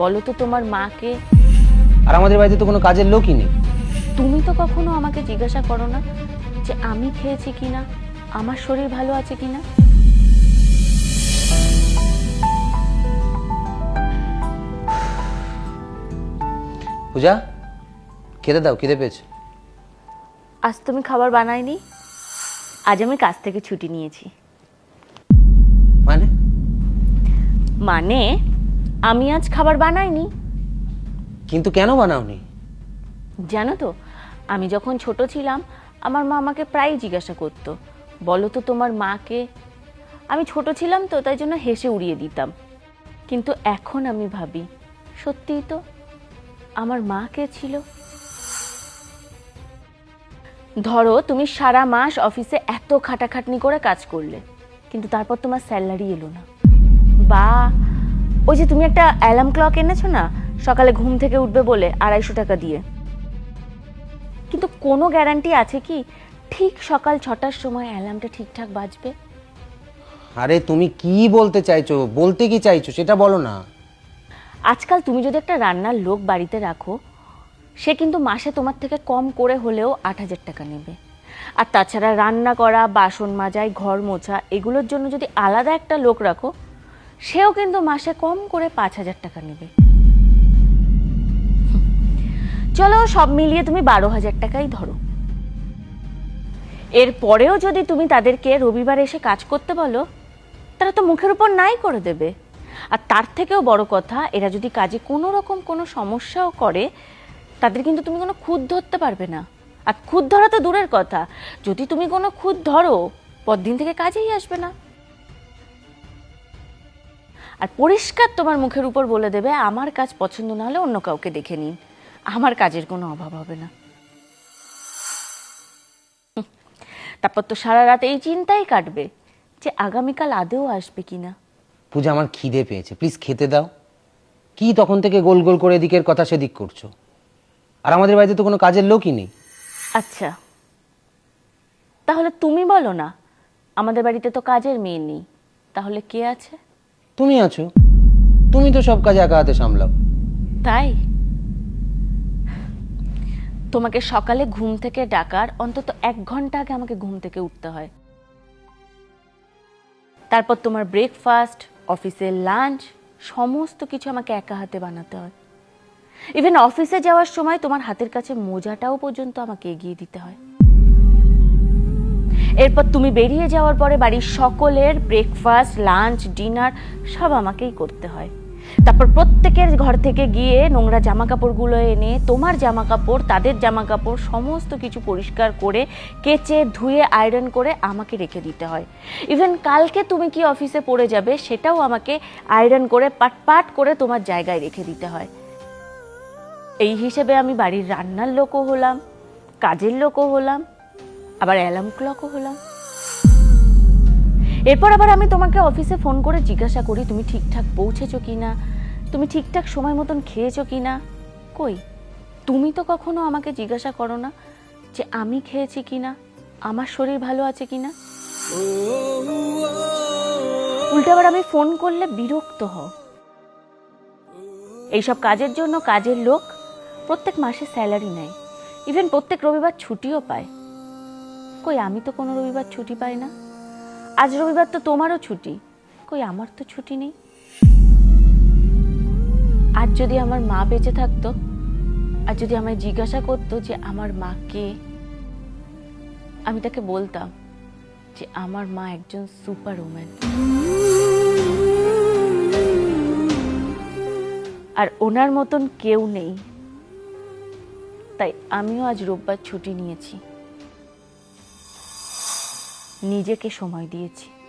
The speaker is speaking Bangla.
বলো তো তোমার মাকে। আর আমাদের বাড়িতে তো কোনো কাজের লোকই নেই। তুমি তো কখনো আমাকে জিজ্ঞাসা করো না যে আমি খেয়েছি কিনা আমার শরীর ভালো আছে কিনা পূজা খেতে দাও খিদে পেয়েছে। আজ তুমি খাবার বানাইনি? আজ আমি কাজ থেকে ছুটি নিয়েছি। মানে? মানে আমি আজ খাবার বানাইনি। কিন্তু কেন বানাওনি? জানো তো আমি যখন ছোট ছিলাম আমার মা আমাকে প্রায়ই জিজ্ঞাসা করতো বলো তো তোমার মাকে আমি ছোট ছিলাম তো তাই জন্য হেসে উড়িয়ে দিতাম। কিন্তু এখন আমি ভাবি সত্যিই তো আমার মা কে ছিল? ধরো তুমি সারা মাস অফিসে এত খাটাখাটনি করে কাজ করলে কিন্তু তারপর তোমার স্যালারি এলো না। বা ওই যে তুমি একটা অ্যালার্ম ক্লক এনেছো না সকালে ঘুম থেকে উঠবে বলে আড়াইশো টাকা দিয়ে। কিন্তু কোনো গ্যারান্টি আছে কি? ঠিক সকাল ছটার সময় অ্যালার্মটা ঠিকঠাক বাজবে? আরে তুমি কি বলতে চাইছো? বলতে কি চাইছো? সেটা বলো না। আজকাল তুমি যদি একটা রান্নার লোক বাড়িতে রাখো সে কিন্তু মাসে তোমার থেকে কম করে হলেও আট হাজার টাকা নেবে। আর তাছাড়া রান্না করা বাসন মাজাই ঘর মোছা এগুলোর জন্য যদি আলাদা একটা লোক রাখো সেও কিন্তু মাসে কম করে পাঁচ হাজার টাকা নেবে। চলো সব মিলিয়ে তুমি বারো হাজার টাকাই ধরো। এরপরেও যদি তুমি তাদেরকে রবিবার এসে কাজ করতে বলো, তারা তো মুখের উপর নাই করে দেবে। আর তার থেকেও বড় কথা, এরা যদি কাজে কোনো রকম কোনো সমস্যাও করে, তাদের কিন্তু তুমি কোনো খুদ ধরতে পারবে না। আর খুদ ধরা তো দূরের কথা। যদি তুমি কোনো খুদ ধরো, পরদিন থেকে কাজেই আসবে না। আর পরিষ্কার তোমার মুখের উপর বলে দেবে আমার কাজ পছন্দ না হলে অন্য কাউকে দেখে নিন। আমার কাজের কোনো অভাব হবে না। তারপর তো সারা রাত এই চিন্তাই কাটবে যে আগামীকাল আদেও আসবে কিনা পূজা আমার খিদে পেয়েছে। প্লিজ খেতে দাও। কি তখন থেকে গোল গোল করে এদিকের কথা সেদিক করছ? আর আমাদের বাড়িতে তো কোনো কাজের লোকই নেই। আচ্ছা তাহলে তুমি বলো না আমাদের বাড়িতে তো কাজের মেয়ে নেই। তাহলে কে আছে? তুমি আছো। তুমি তো সব কাজ একা হাতে সামলাও। তাই? তোমাকে সকালে ঘুম থেকে ডাকার অন্তত এক ঘণ্টা আগে আমাকে ঘুম থেকে উঠতে হয়। তারপর তোমার ব্রেকফাস্ট অফিসের লাঞ্চ সমস্ত কিছু আমাকে একা হাতে বানাতে হয়। ইভেন অফিসে যাওয়ার সময় তোমার হাতের কাছে মোজাটাও পর্যন্ত আমাকে এগিয়ে দিতে হয়। এরপর তুমি বেরিয়ে যাওয়ার পরে বাড়ির সকলের ব্রেকফাস্ট লাঞ্চ ডিনার সব আমাকেই করতে হয়। তারপর প্রত্যেকের ঘর থেকে গিয়ে নোংরা জামা কাপড়গুলো এনে, তোমার জামা কাপড় তাদের জামা কাপড় সমস্ত কিছু পরিষ্কার করে, কেচে, ধুয়ে আয়রন করে আমাকে রেখে দিতে হয়। ইভেন কালকে তুমি কি অফিসে পড়ে যাবে সেটাও আমাকে আয়রন করে পাট পাট করে তোমার জায়গায় রেখে দিতে হয়। এই হিসেবে আমি বাড়ির রান্নার লোকও হলাম, কাজের লোকও হলাম আবার অ্যালার্ম ক্লকও হলাম এরপর আবার আমি তোমাকে অফিসে ফোন করে জিজ্ঞাসা করি, তুমি ঠিকঠাক পৌঁছেছো কি না তুমি ঠিকঠাক সময় মতন খেয়েছো কি না কই? তুমি তো কখনো আমাকে জিজ্ঞাসা করো না যে আমি খেয়েছি কি না আমার শরীর ভালো আছে কি না উল্টে আবার আমি ফোন করলে বিরক্ত হও। এইসব কাজের জন্য কাজের লোক প্রত্যেক মাসে স্যালারি নেয়। ইভেন প্রত্যেক রবিবার ছুটিও পায়। কই, আমি তো কোনো রবিবার ছুটি পাই না। আজ রবিবার তো তোমারও ছুটি। কই, আমার তো ছুটি নেই। আজ যদি আমার মা বেঁচে থাকতো, আর যদি আমায় জিজ্ঞাসা করতো যে আমার মা কে, আমি তাকে বলতাম যে আমার মা একজন সুপার উম্যান আর ওনার মতন কেউ নেই। তাই আমিও আজ রোববার ছুটি নিয়েছি। নিজেকে সময় দিয়েছি।